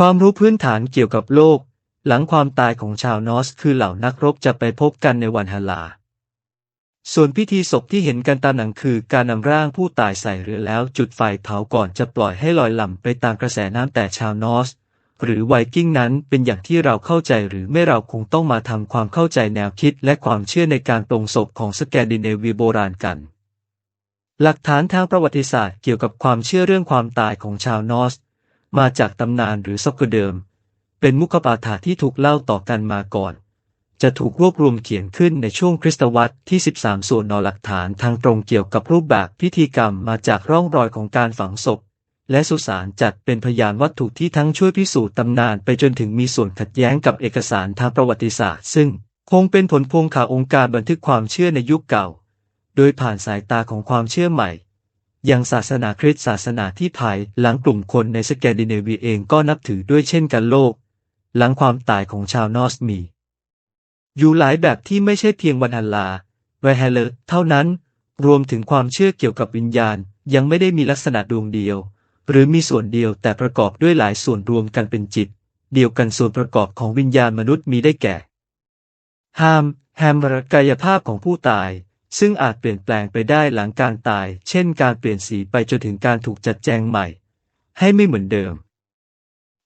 ความรู้พื้นฐานเกี่ยวกับโลก หลังความตายของชาวนอสคือเหล่านักรบจะไปพบกันในวันฮาลา ส่วนพิธีศพที่เห็นกันตามหนังคือการนำร่างผู้ตายใส่เรือแล้วจุดไฟเผาก่อนจะปล่อยให้ลอยลำไปตามกระแสน้ำแต่ชาวนอสหรือไวกิ้งนั้นเป็นอย่างที่เราเข้าใจหรือไม่เราคงต้องมาทำความเข้าใจแนวคิดและความเชื่อในการปรงศพของสแกนดิเนเวียโบราณกัน หลักฐานทางประวัติศาสตร์เกี่ยวกับความเชื่อเรื่องความตายของชาวนอส มาจากตำนานหรือซอกเดิม เป็นมุขปาฐาที่ถูกเล่าต่อกันมาก่อน จะถูกรวบรวมเขียนขึ้นในช่วงคริสตวรรษที่ 13 ส่วนนอหลักฐานทางตรงเกี่ยวกับรูปแบบพิธีกรรมมาจากร่องรอยของการฝังศพ และสุสานจัดเป็นพยานวัตถุที่ทั้งช่วยพิสูจน์ตำนานไปจนถึงมีส่วนขัดแย้งกับเอกสารทางประวัติศาสตร์ ซึ่งคงเป็นผลพวงข่าวองค์การบันทึกความเชื่อในยุคเก่า โดยผ่านสายตาของความเชื่อใหม่ อย่างศาสนาคริสต์ศาสนาที่ภายหลังกลุ่มคนในสแกนดิเนเวียเองก็นับถือด้วยเช่นกันโลก หลังความตายของชาวนอร์สมี อยู่หลายแบบที่ไม่ใช่เพียงวันอัลลาไวเฮเลเท่านั้น รวมถึงความเชื่อเกี่ยวกับวิญญาณ ยังไม่ได้มีลักษณะดวงเดียว หรือมีส่วนเดียวแต่ประกอบด้วยหลายส่วนรวมกันเป็นจิต เดียวกันส่วนประกอบของวิญญาณมนุษย์มีได้แก่ฮามแฮมรกายภาพของผู้ตาย ซึ่งอาจเปลี่ยนแปลงไปได้หลังการตาย เช่นการเปลี่ยนสีไปจนถึงการถูกจัดแจงใหม่ ให้ไม่เหมือนเดิม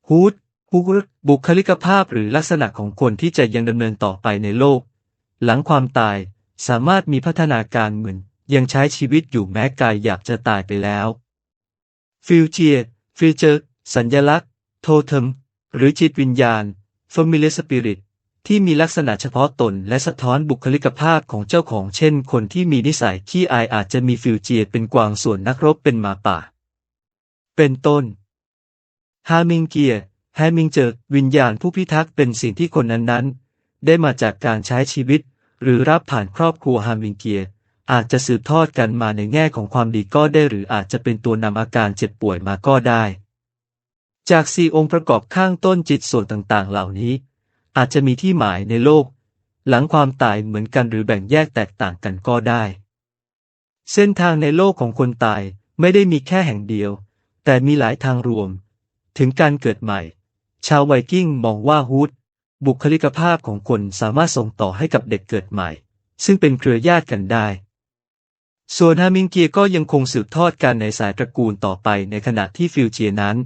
ฮูดฮูดบุคลิกภาพหรือลักษณะของคนที่จะยังดำเนินต่อไปในโลก หลังความตายสามารถมีพัฒนาการเหมือน ยังใช้ชีวิตอยู่แม้กายอยากจะตายไปแล้วฟิวเจียฟิวเจอร์สัญญลักษณ์ โทเทมหรือจิตวิญญาณ familiar spirit ที่มีลักษณะเฉพาะตนและสะท้อนบุคลิกภาพของเจ้าของ เช่น คนที่มีนิสัยขี้อายอาจจะมีฟิวเจียเป็นกวางส่วนนักรบเป็นหมาป่า เป็นต้น ฮามิงเกียแฮมิงเจอวิญญาณผู้พิทักษ์เป็นสิ่งที่คนนั้นๆ ได้มาจากการใช้ชีวิต หรือรับผ่านครอบครัวฮามิงเกียอาจจะสืบทอดกันมาในแง่ของความดีก็ได้หรืออาจจะเป็นตัวนำอาการเจ็บป่วยมาก็ได้ จากสี่องค์ประกอบข้างต้นจิตส่วนต่างๆ เหล่านี้ อาจจะมีที่หมายในโลก หลังความตายเหมือนกันหรือแบ่งแยกแตกต่างกันก็ได้ เส้นทางในโลกของคนตายไม่ได้มีแค่แห่งเดียว แต่มีหลายทางรวม ถึงการเกิดใหม่ ชาวไวกิ้งมองว่าฮูดบุคลิกภาพของคนสามารถส่งต่อให้กับเด็กเกิดใหม่ ซึ่งเป็นเครือญาติกันได้ ส่วนฮามิงเกียก็ยังคงสืบทอดกันในสายตระกูลต่อไปในขณะที่ฟิวเจียนั้น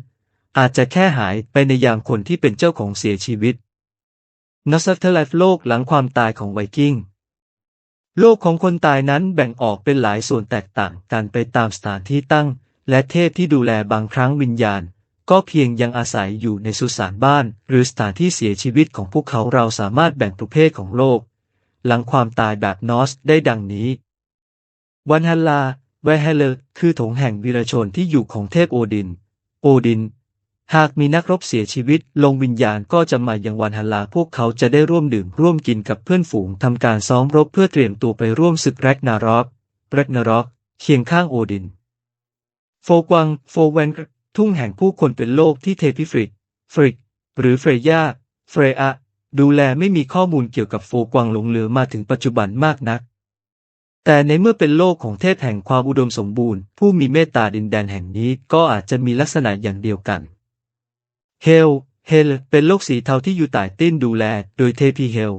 อาจจะแค่หายไปในยามคนที่เป็นเจ้าของเสียชีวิต นอสเทอร์ไลฟ์โลกหลังความตายของไวกิ้ง โลกของคนตายนั้นแบ่งออกเป็นหลายส่วนแตกต่างกันไปตามสถานที่ตั้ง และเทพที่ดูแลบางครั้งวิญญาณ ก็เพียงยังอาศัยอยู่ในสุสานบ้าน หรือสถานที่เสียชีวิตของพวกเขาเราสามารถแบ่งประเภทของโลก หลังความตายแบบนอสได้ดังนี้ วันฮัลลาไวเฮเลคือถงแห่งวีรชนที่อยู่ของเทพโอดิน โอดิน หากมีนักรบเสียชีวิต ลงวิญญาณก็จะมาอยังวันฮัลลาพวกเขาจะได้ร่วมดื่มร่วมกินกับเพื่อนฝูงทำการซ้อมรบเพื่อเตรียมตัวไปร่วมศึกแรกนารอกแรกนารอกเคียงข้างโอดิน โฟกวัง โฟเวนทุ่งแห่งผู้คนเป็นโลกที่เทพิฟริก ฟริก หรือเฟรยาเฟรอะดูแลไม่มีข้อมูลเกี่ยวกับโฟกวังหลงเหลือมาถึงปัจจุบันมากนัก แต่ในเมื่อเป็นโลกของเทพแห่งความอุดมสมบูรณ์ ผู้มีเมตตาดินแดนแห่งนี้ก็อาจจะมีลักษณะอย่างเดียวกัน เฮล เฮล เป็นโลกสีเทาที่อยู่ใต้ติ้นดูแล โดยเทพีเฮล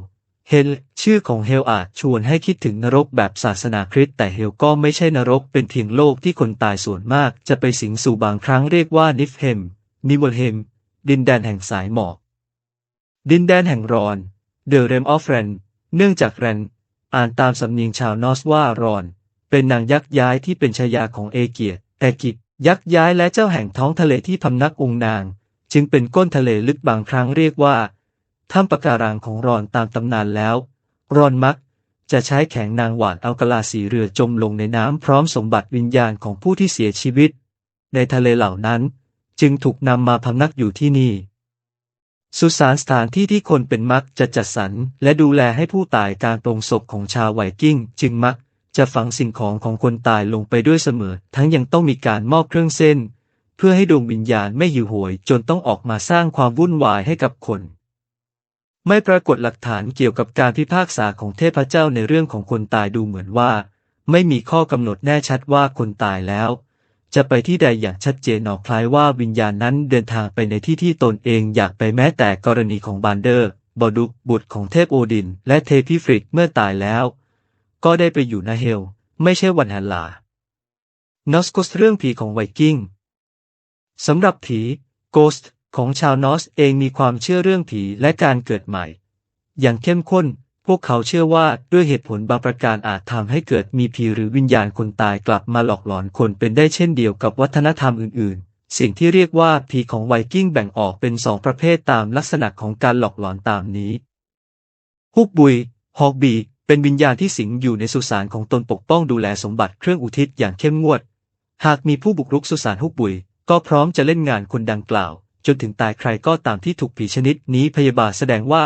เฮล ชื่อของเฮลอาจชวนให้คิดถึงนรกแบบศาสนาคริสต์แต่เฮลก็ไม่ใช่นรกเป็นเพียงโลกที่คนตายส่วนมาก จะไปสิงสู่บางครั้งเรียกว่านิฟเฮม นิวเฮม ดินแดนแห่งสายหมอก ดินแดนแห่งรอนเดอะเรมออฟแรนเนื่องจากแรนอ่านตามสำเนียงชาวนอสว่ารอน เป็นนางยักษ์ย้ายที่เป็นชายาของเอเกียแอกิยักษ์ย้ายและเจ้าแห่งท้องทะเลที่พำนักองค์นาง จึงเป็นก้นทะเลลึกบางครั้งเรียกว่าถ้ำปะการังของรอนตามตำนานแล้ว รอนมักจะใช้แข็งนางหวานเอากะลาสีเรือจมลงในน้ำพร้อมสมบัติวิญญาณของผู้ที่เสียชีวิต ในทะเลเหล่านั้น จึงถูกนำมาพำนักอยู่ที่นี่ สุสานสถานที่ที่คนเป็นมักจะจัดสรรและดูแลให้ผู้ตายการปรงศพของชาวไวกิ้ง จึงมักจะฝังสิ่งของของคนตายลงไปด้วยเสมอ ทั้งยังต้องมีการมอบเครื่องเส้น เพื่อให้ดวงวิญญาณไม่หิวโหยจนต้องออกมาสร้างความวุ่นวายให้กับคน ไม่ปรากฏหลักฐานเกี่ยวกับการพิพากษาของเทพเจ้าในเรื่องของคนตายดูเหมือนว่า ไม่มีข้อกำหนดแน่ชัดว่าคนตายแล้ว จะไปที่ใดอย่างชัดเจนหนอคล้ายว่าวิญญาณนั้นเดินทางไปในที่ที่ตนเองอยากไปแม้แต่กรณีของบานเดอร์บอดุกบุตรของเทพโอดิน และเทพีฟริกเมื่อตายแล้ว ก็ได้ไปอยู่นาเฮล ไม่ใช่วันฮันลานอสโกสเรื่องผีของไวกิ้ง สำหรับผีโกสต์ของชาวนอสเองมีความเชื่อเรื่องผีและการเกิดใหม่ อย่างเข้มข้น พวกเขาเชื่อว่าด้วยเหตุผลบางประการอาจทำให้เกิดมีผีหรือวิญญาณคนตายกลับมาหลอกหลอนคนเป็นได้เช่นเดียวกับวัฒนธรรมอื่น ๆ สิ่งที่เรียกว่าผีของไวกิ้งแบ่งออกเป็นสองประเภทตามลักษณะของการหลอกหลอนตามนี้ฮุกบุยฮอกบีเป็นวิญญาณที่สิงอยู่ในสุสานของตนปกป้องดูแลสมบัติเครื่องอุทิศอย่างเข้มงวด หากมีผู้บุกรุกสุสานฮุกบุย ก็พร้อมจะเล่นงานคนดังกล่าว จนถึงตายใครก็ตามที่ถูกผีชนิดนี้พยาบาทแสดงว่า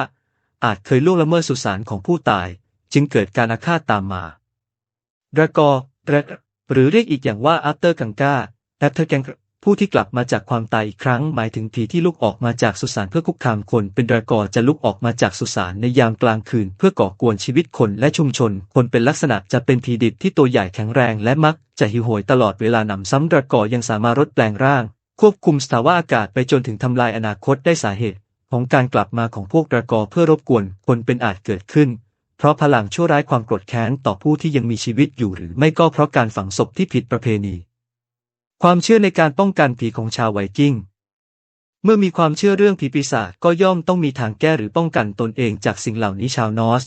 อาจเคยล่วงละเมิดสุสานของผู้ตาย จึงเกิดการอาฆาตตามมาดรากอดรหรือเรียกอีกอย่างว่าอัปเตอร์กังกาแอปเตอร์แกง ผู้ที่กลับมาจากความตายอีกครั้งหมายถึงผีที่ลุกออกมาจากสุสานเพื่อคุกคามคนเป็นรากอจะลุกออกมาจากสุสานในยามกลางคืน เพื่อก่อกวนชีวิตคนและชุมชน คนเป็นลักษณะจะเป็นผีดิบที่ตัวใหญ่แข็งแรงและมัก จะหิวโหยตลอดเวลานำซ้ำรากอยังสามารถลดแปลงร่าง ควบคุมสภาวะอากาศไปจนถึงทำลายอนาคตได้สาเหตุ ของการกลับมาของพวกรากอเพื่อรบกวนคนเป็นอาจเกิดขึ้นเพราะพลังชั่วร้ายความโกรธแค้นต่อผู้ที่ยังมีชีวิตอยู่หรือไม่ก็เพราะการฝังศพที่ผิดประเพณี ความเชื่อในการป้องกันผีของชาวไวกิ้ง เมื่อมีความเชื่อเรื่องผีปีศาจก็ย่อมต้องมีทางแก้หรือป้องกันตนเองจากสิ่งเหล่านี้ชาวนอส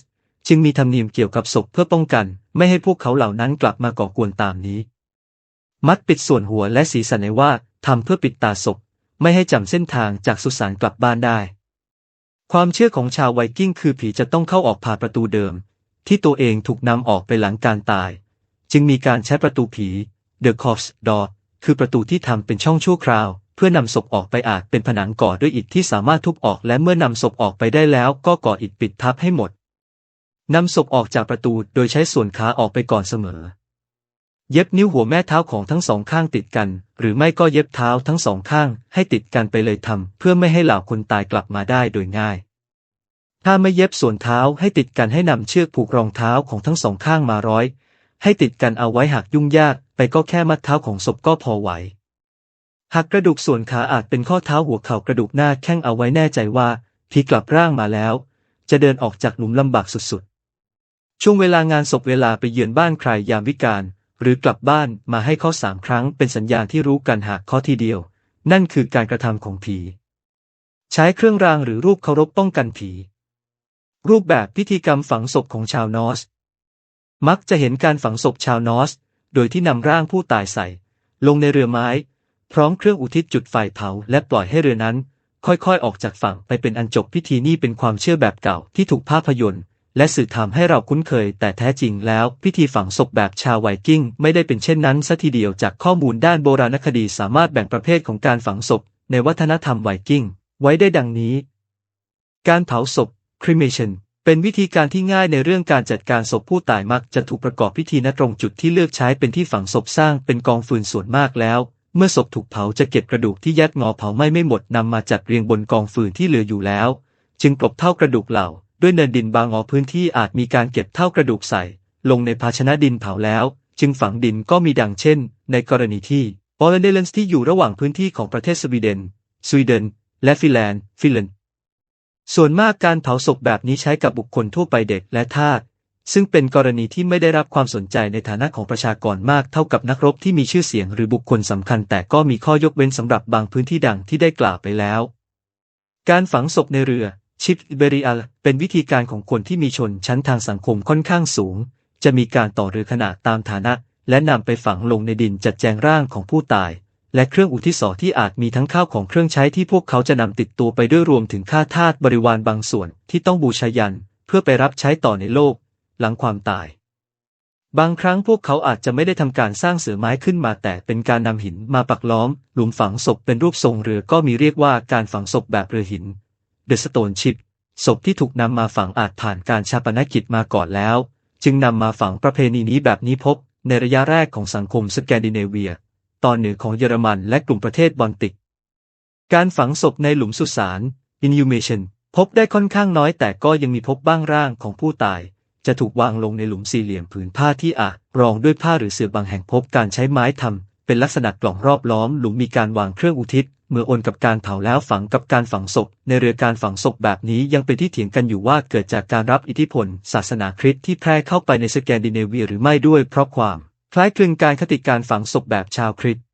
จึงมีธรรมเนียมเกี่ยวกับศพเพื่อป้องกัน ไม่ให้พวกเขาเหล่านั้นกลับมาก่อกวนตามนี้ มัดปิดส่วนหัวและศีรษะในว่าทำเพื่อปิดตาศพ ไม่ให้จำเส้นทางจากสุสานกลับบ้านได้ ความเชื่อของชาวไวกิ้งคือผีจะต้องเข้าออกผ่านประตูเดิม ที่ตัวเองถูกนำออกไปหลังการตาย จึงมีการใช้ประตูผี The Corpse Door คือประตูที่ทำเป็นช่องชั่วคราว เพื่อนำศพออกไปอาจเป็นผนังก่อด้วยอิฐที่สามารถทุบออกและเมื่อนำศพออกไปได้แล้วก็ก่ออิฐปิดทับให้หมดนำศพออกจากประตูโดยใช้ส่วนขาออกไปก่อนเสมอ เย็บนิ้วหัวแม่เท้าของทั้งสองข้างติดกัน หรือไม่ก็เย็บเท้าทั้งสองข้าง ให้ติดกันไปเลยทำเพื่อไม่ให้เหล่าคนตายกลับมาได้โดยง่าย ถ้าไม่เย็บส่วนเท้าให้ติดกันให้นำเชือกผูกรองเท้าของทั้งสองข้างมาร้อย ให้ติดกันเอาไว้หากยุ่งยาก ไปก็แค่มัดเท้าของศพก็พอไหวหากกระดูกส่วนขาอาจเป็นข้อเท้าหัวเข่ากระดูกหน้าแข้งเอาไว้แน่ใจว่าผีกลับร่างมาแล้ว จะเดินออกจากหลุมลำบากสุดๆ ช่วงเวลางานศพเวลาไปเยือนบ้านใครยามวิกาลหรือกลับบ้านมาให้ข้อสามครั้งเป็นสัญญาณที่รู้กันหากข้อทีเดียว นั่นคือการกระทำของผี ใช้เครื่องรางหรือรูปเคารพป้องกันผี รูปแบบพิธีกรรมฝังศพของชาวนอส มักจะเห็นการฝังศพชาวนอส โดยที่นำร่างผู้ตายใส่ ลงในเรือไม้ พร้อมเครื่องอุทิศจุดไฟเผาและปล่อยให้เรือนั้น ค่อยๆ ออกจากฝั่งไปเป็นอันจบพิธีนี้เป็นความเชื่อแบบเก่าที่ถูกภาพยนตร์ และสื่อทำให้เราคุ้นเคย แต่แท้จริงแล้ว พิธีฝังศพแบบชาวไวกิ้ง ไม่ได้เป็นเช่นนั้นซะทีเดียวจากข้อมูลด้านโบราณคดีสามารถแบ่งประเภทของการฝังศพ ในวัฒนธรรมไวกิ้ง ไว้ได้ดังนี้ การเผาศพ cremation เป็นวิธีการที่ง่ายในเรื่องการจัดการศพผู้ตายมักจะถูกประกอบพิธีณตรงจุดที่เลือกใช้เป็นที่ฝังศพสร้างเป็นกองฟืนส่วนมากแล้ว เมื่อศพถูกเผาจะเก็บกระดูกที่ยัดงอเผาไหม้ไม่หมดนำมาจัดเรียงบนกองฟืนที่เหลืออยู่แล้ว จึงกลบเท่ากระดูกเหล่า ด้วยเนินดินบางอพื้นที่อาจมีการเก็บเท่ากระดูกใส่ ลงในภาชนะดินเผาแล้ว จึงฝังดินก็มีดังเช่น ในกรณีที่บอลเลนเดเลนส์ที่อยู่ระหว่างพื้นที่ของประเทศสวีเดนสวีเดน และฟินแลนด์ฟินแลนด์ ส่วนมากการเผาศพแบบนี้ใช้กับบุคคลทั่วไปเด็กและทาสซึ่งเป็นกรณีที่ไม่ได้รับความสนใจในฐานะของประชากรมากเท่ากับนักรบที่มีชื่อเสียงหรือบุคคลสำคัญ แต่ก็มีข้อยกเว้นสำหรับบางพื้นที่ดังที่ได้กล่าวไปแล้ว การฝังศพในเรือ ชิปเบริอัลเป็นวิธีการของคนที่มีชนชั้นทางสังคมค่อนข้างสูง จะมีการต่อเรือขนาดตามฐานะ และนำไปฝังลงในดินจัดแจงร่างของผู้ตาย และเครื่องอุทิศที่อาจมีทั้งข้าวของเครื่องใช้ที่พวกเขาจะนำติดตัวไปด้วยรวมถึงค่าทาสบริวารบางส่วนที่ต้องบูชายัน เพื่อไปรับใช้ต่อในโลก หลังความตาย บางครั้งพวกเขาอาจจะไม่ได้ทำการสร้างเสือไม้ขึ้นมาแต่เป็นการนำหินมาปักล้อม หลุมฝังศพเป็นรูปทรงเรือก็มีเรียกว่าการฝังศพแบบเรือหิน The Stone Ship ศพที่ถูกนำมาฝังอาจผ่านการชาปนกิจมาก่อนแล้ว จึงนำมาฝังประเพณีนี้แบบนี้พบในระยะแรกของสังคมสแกนดิเนเวีย ตอนเหนือของเยอรมันและกลุ่มประเทศบอลติก การฝังศพในหลุมสุสาน inhumation พบได้ค่อนข้างน้อยแต่ก็ยังมีพบบ้างร่างของผู้ตาย จะถูกวางลงในหลุมสี่เหลี่ยมผืนผ้าที่อาจรองด้วยผ้าหรือเสื่อบางแห่งพบการใช้ไม้ทำเป็นลักษณะกล่องรอบล้อมหลุมมีการวางเครื่องอุทิศเมื่อโอนกับการเผาแล้วฝังกับการฝังศพ ในเรือการฝังศพแบบนี้ยังเป็นที่เถียงกันอยู่ว่าเกิดจากการรับอิทธิพล ศาสนาคริสต์ที่แพร่เข้าไปในสแกนดิเนเวียหรือไม่ด้วยเพราะความ คล้ายคลึงการคติการฝังศพแบบชาวคริสต์